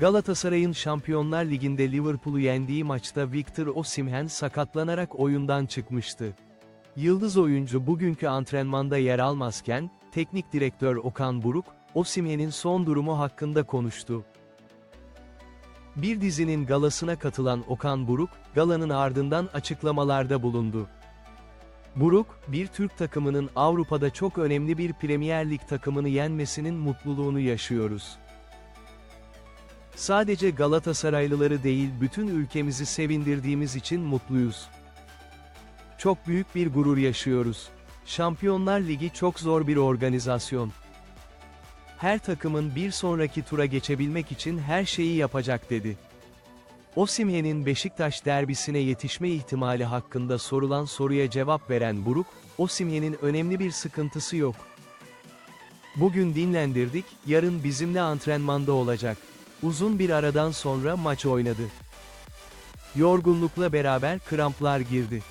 Galatasaray'ın Şampiyonlar Ligi'nde Liverpool'u yendiği maçta Victor Osimhen sakatlanarak oyundan çıkmıştı. Yıldız oyuncu bugünkü antrenmanda yer almazken, teknik direktör Okan Buruk, Osimhen'in son durumu hakkında konuştu. Bir dizinin galasına katılan Okan Buruk, galanın ardından açıklamalarda bulundu. Buruk, bir Türk takımının Avrupa'da çok önemli bir Premier Lig takımını yenmesinin mutluluğunu yaşıyoruz. Sadece Galatasaraylıları değil bütün ülkemizi sevindirdiğimiz için mutluyuz. Çok büyük bir gurur yaşıyoruz. Şampiyonlar Ligi çok zor bir organizasyon. Her takımın bir sonraki tura geçebilmek için her şeyi yapacak dedi. Osimhen'in Beşiktaş derbisine yetişme ihtimali hakkında sorulan soruya cevap veren Buruk, Osimhen'in önemli bir sıkıntısı yok. Bugün dinlendirdik, yarın bizimle antrenmanda olacak. Uzun bir aradan sonra maç oynadı. Yorgunlukla beraber kramplar girdi.